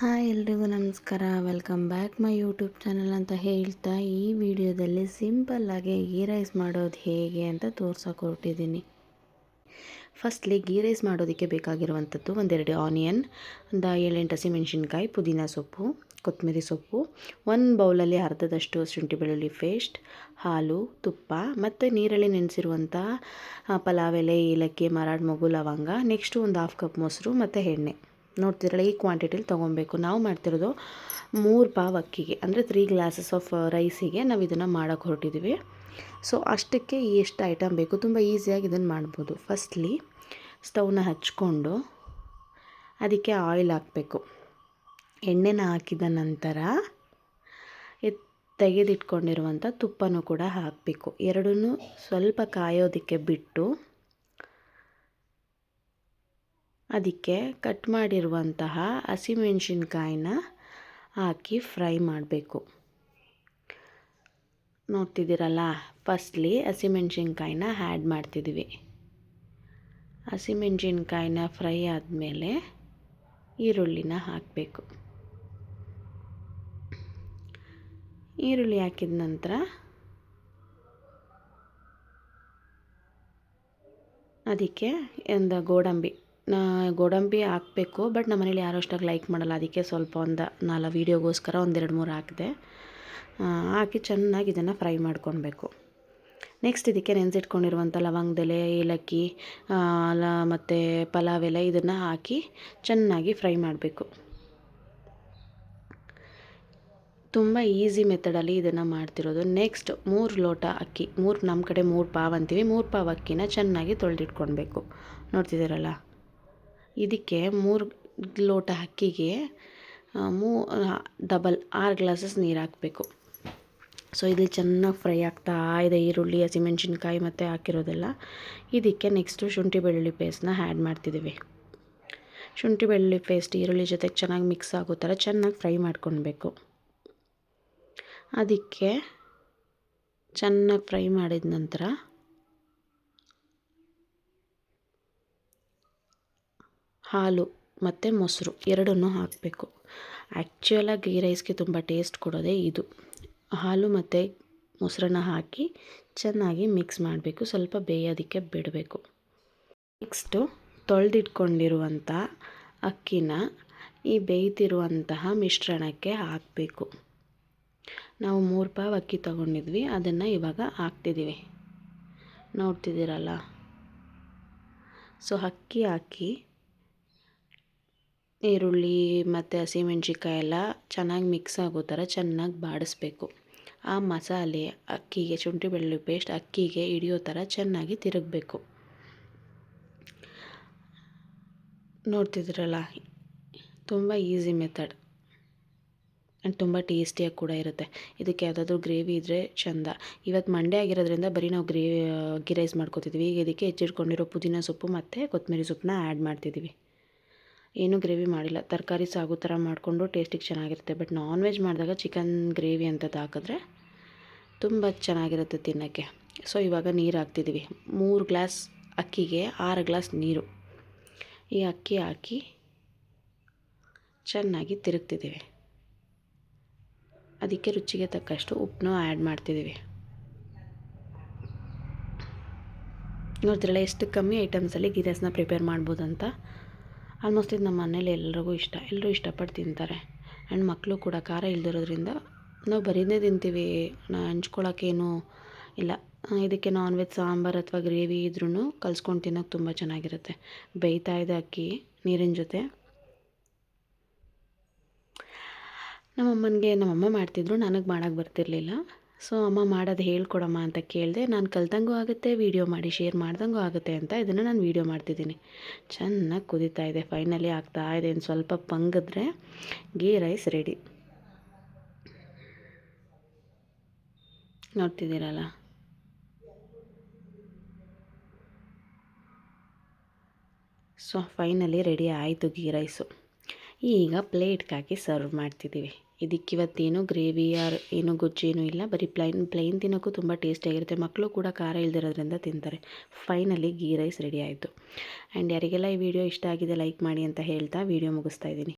Hi ಎಲ್ರಿಗೂ ನಮಸ್ಕಾರ. Welcome back my YouTube channel ಅಂತ ಹೇಳ್ತಾ ಈ ವಿಡಿಯೋದಲ್ಲಿ ಸಿಂಪಲ್ಲಾಗಿ ಗೀ ರೈಸ್ ಮಾಡೋದು ಹೇಗೆ ಅಂತ ತೋರ್ಸೋಕೆ ಹೊರಟಿದ್ದೀನಿ. ಫಸ್ಟ್ಲಿ ಗೀ ರೈಸ್ ಮಾಡೋದಕ್ಕೆ ಬೇಕಾಗಿರುವಂಥದ್ದು ಒಂದೆರಡು ಆನಿಯನ್ ಒಂದು ಏಳೆಂಟು ಹಸಿಮೆಣ್ಸಿನ್ಕಾಯಿ, ಪುದೀನ ಸೊಪ್ಪು, ಕೊತ್ತಂಬರಿ ಸೊಪ್ಪು, ಒಂದು ಬೌಲಲ್ಲಿ ಅರ್ಧದಷ್ಟು ಶುಂಠಿ ಬೆಳ್ಳುಳ್ಳಿ ಪೇಸ್ಟ್ ಹಾಲು, ತುಪ್ಪ ಮತ್ತು ನೀರಲ್ಲಿ ನೆನೆಸಿರುವಂಥ ಪಲಾವ್ ಎಲೆ, ಏಲಕ್ಕಿ ಮರಾಡ್ ಮಗು ಲವಂಗ ನೆಕ್ಸ್ಟು ಒಂದು ಹಾಫ್ ಕಪ್ ಮೊಸರು ಮತ್ತು ಎಣ್ಣೆ. ನೋಡ್ತಿರಲ್ಲ ಈ ಕ್ವಾಂಟಿಟಿಲಿ ತೊಗೊಬೇಕು. ನಾವು ಮಾಡ್ತಿರೋದು ಮೂರು ಪಾವ್ ಅಕ್ಕಿಗೆ, ಅಂದರೆ ತ್ರೀ ಗ್ಲಾಸಸ್ ಆಫ್ ರೈಸಿಗೆ ನಾವು ಇದನ್ನು ಮಾಡೋಕ್ಕೆ ಹೊರಟಿದ್ದೀವಿ ಸೊ ಅಷ್ಟಕ್ಕೆ ಎಷ್ಟು ಐಟಮ್ ಬೇಕು? ತುಂಬ ಈಸಿಯಾಗಿ ಇದನ್ನು ಮಾಡ್ಬೋದು. ಫಸ್ಟ್ಲಿ ಸ್ಟವ್ನ ಹಚ್ಕೊಂಡು ಅದಕ್ಕೆ ಆಯಿಲ್ ಹಾಕಬೇಕು. ಎಣ್ಣೆನ ಹಾಕಿದ ನಂತರ ತೆಗೆದಿಟ್ಕೊಂಡಿರುವಂಥ ತುಪ್ಪನೂ ಕೂಡ ಹಾಕಬೇಕು. ಎರಡನ್ನೂ ಸ್ವಲ್ಪ ಕಾಯೋದಕ್ಕೆ ಬಿಟ್ಟು ಅದಕ್ಕೆ ಕಟ್ ಮಾಡಿರುವಂತಹ ಹಸಿಮೆಣ್ಸಿನ್ಕಾಯಿನ ಹಾಕಿ ಫ್ರೈ ಮಾಡಬೇಕು. ನೋಡ್ತಿದ್ದೀರಲ್ಲ ಫಸ್ಟ್ಲಿ ಹಸಿಮೆಣ್ಸಿನ್ಕಾಯಿನ ಆ್ಯಡ್ ಮಾಡ್ತಿದ್ದೀವಿ. ಹಸಿಮೆಣ್ಸಿನ್ಕಾಯಿನ ಫ್ರೈ ಆದಮೇಲೆ ಈರುಳ್ಳಿನ ಹಾಕಬೇಕು. ಈರುಳ್ಳಿ ಹಾಕಿದ ನಂತರ ಅದಕ್ಕೆ ಒಂದು ಗೋಡಂಬಿ ಗೋಡಂಬಿ ಹಾಕಬೇಕು ಬಟ್ ನಮ್ಮ ಮನೇಲಿ ಯಾರೂ ಅಷ್ಟಾಗಿ ಲೈಕ್ ಮಾಡಲ್ಲ. ಅದಕ್ಕೆ ಸ್ವಲ್ಪ ಒಂದು ನಾಲ್ಕು ವೀಡಿಯೋಗೋಸ್ಕರ ಒಂದೆರಡು ಮೂರು ಹಾಕಿದೆ. ಹಾಕಿ ಚೆನ್ನಾಗಿ ಇದನ್ನು ಫ್ರೈ ಮಾಡ್ಕೊಳ್ಬೇಕು ನೆಕ್ಸ್ಟ್ ಇದಕ್ಕೆ ನೆನೆಸಿಟ್ಕೊಂಡಿರುವಂಥ ಲವಂಗದೆಲೆ, ಏಲಕ್ಕಿ ಮತ್ತು ಪಲಾವ್ ಎಲೆ ಇದನ್ನು ಹಾಕಿ ಚೆನ್ನಾಗಿ ಫ್ರೈ ಮಾಡಬೇಕು. ತುಂಬ ಈಸಿ ಮೆಥಡಲ್ಲಿ ಇದನ್ನು ಮಾಡ್ತಿರೋದು. ನೆಕ್ಸ್ಟ್ ಮೂರು ಲೋಟ ಅಕ್ಕಿ, ಮೂರು ನಮ್ಮ ಕಡೆ ಮೂರು ಪಾವ್ ಅಂತೀವಿ. ಮೂರು ಪಾವ್ ಅಕ್ಕಿನ ಚೆನ್ನಾಗಿ ತೊಳೆದಿಟ್ಕೊಳ್ಬೇಕು ನೋಡ್ತಿದ್ದೀರಲ್ಲ? ಇದಕ್ಕೆ ಮೂರು ಲೋಟ ಅಕ್ಕಿಗೆ ಮೂ ಡಬಲ್ ಆರು ಗ್ಲಾಸಸ್ ನೀರು ಹಾಕಬೇಕು. ಸೊ ಇದು ಚೆನ್ನಾಗಿ ಫ್ರೈ ಆಗ್ತಾ ಇದೆ, ಈರುಳ್ಳಿ, ಹಸಿಮೆಣ್ಸಿನ್ಕಾಯಿ ಮತ್ತು ಹಾಕಿರೋದೆಲ್ಲ. ಇದಕ್ಕೆ ನೆಕ್ಸ್ಟು ಶುಂಠಿ ಬೆಳ್ಳುಳ್ಳಿ ಪೇಸ್ಟ್ನ ಆ್ಯಡ್ ಮಾಡ್ತಿದ್ದೀವಿ. ಶುಂಠಿ ಬೆಳ್ಳುಳ್ಳಿ ಪೇಸ್ಟ್ ಈರುಳ್ಳಿ ಜೊತೆಗೆ ಚೆನ್ನಾಗಿ ಮಿಕ್ಸ್ ಆಗೋ ಥರ ಚೆನ್ನಾಗಿ ಫ್ರೈ ಮಾಡ್ಕೊಳ್ಬೇಕು ಅದಕ್ಕೆ ಚೆನ್ನಾಗಿ ಫ್ರೈ ಮಾಡಿದ ನಂತರ ಹಾಲು ಮತ್ತು ಮೊಸರು ಎರಡನ್ನೂ ಹಾಕಬೇಕು. ಆ್ಯಕ್ಚುಲಾಗಿ ಗೀ ರೈಸ್ಗೆ ತುಂಬ ಟೇಸ್ಟ್ ಕೊಡೋದೇ ಇದು. ಹಾಲು ಮತ್ತು ಮೊಸರನ್ನ ಹಾಕಿ ಚೆನ್ನಾಗಿ ಮಿಕ್ಸ್ ಮಾಡಬೇಕು. ಸ್ವಲ್ಪ ಬೇಯೋದಕ್ಕೆ ಬಿಡಬೇಕು. ನೆಕ್ಸ್ಟು ತೊಳೆದಿಟ್ಕೊಂಡಿರುವಂಥ ಅಕ್ಕಿನ ಈ ಬೇಯ್ತಿರುವಂತಹ ಮಿಶ್ರಣಕ್ಕೆ ಹಾಕಬೇಕು. ನಾವು ಮೂರು ಪಾವ್ ಅಕ್ಕಿ ತಗೊಂಡಿದ್ವಿ, ಅದನ್ನು ಇವಾಗ ಹಾಕ್ತಿದ್ದೀವಿ. ನೋಡ್ತಿದ್ದೀರಲ್ಲ? ಸೊ, ಅಕ್ಕಿ ಹಾಕಿ ಈರುಳ್ಳಿ ಮತ್ತು ಹಸಿಮೆಣ್ಸಿಕಾಯಿ ಎಲ್ಲ ಚೆನ್ನಾಗಿ ಮಿಕ್ಸ್ ಆಗೋ ಥರ ಚೆನ್ನಾಗಿ ಬಾಡಿಸ್ಬೇಕು. ಆ ಮಸಾಲೆ ಅಕ್ಕಿಗೆ, ಶುಂಠಿ ಬೆಳ್ಳುಳ್ಳಿ ಪೇಸ್ಟ್ ಅಕ್ಕಿಗೆ ಹಿಡಿಯೋ ಥರ ಚೆನ್ನಾಗಿ ತಿರುಗಬೇಕು. ನೋಡ್ತಿದ್ರಲ್ಲ ತುಂಬ ಈಸಿ ಮೆಥಡ್ ಆ್ಯಂಡ್ ತುಂಬ ಟೇಸ್ಟಿಯಾಗಿ ಕೂಡ ಇರುತ್ತೆ. ಇದಕ್ಕೆ ಯಾವುದಾದ್ರೂ ಗ್ರೇವಿ ಇದ್ದರೆ ಚಂದ. ಇವತ್ತು ಮಂಡೆ ಆಗಿರೋದ್ರಿಂದ ಬರೀ ನಾವು ಗ್ರೇವಿ ಅಕ್ಕಿ ರೈಸ್ ಮಾಡ್ಕೋತಿದ್ವಿ. ಈಗ ಇದಕ್ಕೆ ಹೆಚ್ಚಿಟ್ಕೊಂಡಿರೋ ಪುದೀನ ಸೊಪ್ಪು ಮತ್ತು ಕೊತ್ತಂಬರಿ ಸೊಪ್ಪನ್ನ ಆ್ಯಡ್ ಮಾಡ್ತಿದ್ದೀವಿ ಏನೂ ಗ್ರೇವಿ ಮಾಡಿಲ್ಲ. ತರಕಾರಿ, ಸಾಗು ಥರ ಮಾಡಿಕೊಂಡು ಟೇಸ್ಟಿಗೆ ಚೆನ್ನಾಗಿರುತ್ತೆ. ಬಟ್ ನಾನ್ ವೆಜ್ ಮಾಡಿದಾಗ ಚಿಕನ್ ಗ್ರೇವಿ ಅಂಥದ್ದು ಹಾಕಿದ್ರೆ ತುಂಬ ಚೆನ್ನಾಗಿರುತ್ತೆ ತಿನ್ನೋಕ್ಕೆ. ಸೊ, ಇವಾಗ ನೀರು ಹಾಕ್ತಿದ್ದೀವಿ. ಮೂರು ಗ್ಲಾಸ್ ಅಕ್ಕಿಗೆ ಆರು ಗ್ಲಾಸ್ ನೀರು. ಈ ಅಕ್ಕಿ ಹಾಕಿ ಚೆನ್ನಾಗಿ ತಿರುಗ್ತಿದ್ದೀವಿ. ಅದಕ್ಕೆ ರುಚಿಗೆ ತಕ್ಕಷ್ಟು ಉಪ್ಪನ್ನೂ ಆ್ಯಡ್ ಮಾಡ್ತಿದ್ದೀವಿ. ನೋಡ್ತಿರಲ್ಲ, ಎಷ್ಟು ಕಮ್ಮಿ ಐಟಮ್ಸಲ್ಲಿ ಗೀ ರೈಸ್ನ ಪ್ರಿಪೇರ್ ಮಾಡ್ಬೋದಂತ ಆಲ್ಮೋಸ್ಟ್ ಇದು ನಮ್ಮ ಮನೇಲಿ ಎಲ್ರಿಗೂ ಇಷ್ಟ. ಎಲ್ಲರೂ ಇಷ್ಟಪಟ್ಟು ತಿಂತಾರೆ. ಆ್ಯಂಡ್ ಮಕ್ಕಳು ಕೂಡ ಖಾರ ಇಲ್ದಿರೋದ್ರಿಂದ ನಾವು ಬರೀದೇ ತಿಂತೀವಿ. ನಾ ಹಂಚ್ಕೊಳಕ್ಕೇನು ಇಲ್ಲ. ಇದಕ್ಕೆ ನಾನ್ ವೆಜ್ ಸಾಂಬಾರು ಅಥವಾ ಗ್ರೇವಿ ಇದ್ರೂ ಕಲ್ಸ್ಕೊಂಡು ತಿನ್ನೋಕ್ಕೆ ತುಂಬ ಚೆನ್ನಾಗಿರುತ್ತೆ. ಬೇಯ್ತಾ ಇದೆ ಅಕ್ಕಿ, ನೀರಿನ ಜೊತೆ. ನಮ್ಮಮ್ಮನಿಗೆ, ನಮ್ಮಮ್ಮ ಮಾಡ್ತಿದ್ರು, ನನಗೆ ಮಾಡೋಕ್ಕೆ ಬರ್ತಿರಲಿಲ್ಲ. ಸೊ ಅಮ್ಮ ಮಾಡೋದು ಹೇಳ್ಕೊಡಮ್ಮ ಅಂತ ಕೇಳಿದೆ, ನಾನು ಕಲ್ತಂಗೂ ಆಗುತ್ತೆ ವೀಡಿಯೋ ಮಾಡಿ ಶೇರ್ ಮಾಡ್ದಂಗೂ ಆಗುತ್ತೆ ಅಂತ ಇದನ್ನು ನಾನು ವೀಡಿಯೋ ಮಾಡ್ತಿದ್ದೀನಿ. ಚೆನ್ನಾಗಿ ಕುದೀತಾ ಇದೆ ಫೈನಲಿ ಆಗ್ತಾ ಇದೆ ಇನ್ನು ಸ್ವಲ್ಪ ಪಂಗಿದ್ರೆ ಗೀ ರೈಸ್ ರೆಡಿ ನೋಡ್ತಿದ್ದೀರಲ್ಲ? ಸೊ ಫೈನಲಿ ರೆಡಿ ಆಯಿತು ಗೀ ರೈಸು ಈಗ ಪ್ಲೇಟ್ಗೆ ಹಾಕಿ ಸರ್ವ್ ಮಾಡ್ತಿದ್ದೀವಿ. ಇದಕ್ಕೆ ಇವತ್ತೇನು ಗ್ರೇವಿ ಆರ್ ಏನು ಗೊಜ್ಜೇನೂ ಇಲ್ಲ. ಬರೀ ಪ್ಲೈನ್ ಪ್ಲೈನ್ ತಿನ್ನೋಕ್ಕೂ ತುಂಬ ಟೇಸ್ಟಿಯಾಗಿರುತ್ತೆ. ಮಕ್ಕಳು ಕೂಡ ಖಾರ ಇಲ್ದಿರೋದ್ರಿಂದ ತಿಂತಾರೆ. ಫೈನಲಿ ಗೀ ರೈಸ್ ರೆಡಿ ಆಯಿತು. ಆ್ಯಂಡ್ ಯಾರಿಗೆಲ್ಲ ಈ ವಿಡಿಯೋ ಇಷ್ಟ ಆಗಿದೆ ಲೈಕ್ ಮಾಡಿ ಅಂತ ಹೇಳ್ತಾ ವಿಡಿಯೋ ಮುಗಿಸ್ತಾ ಇದ್ದೀನಿ.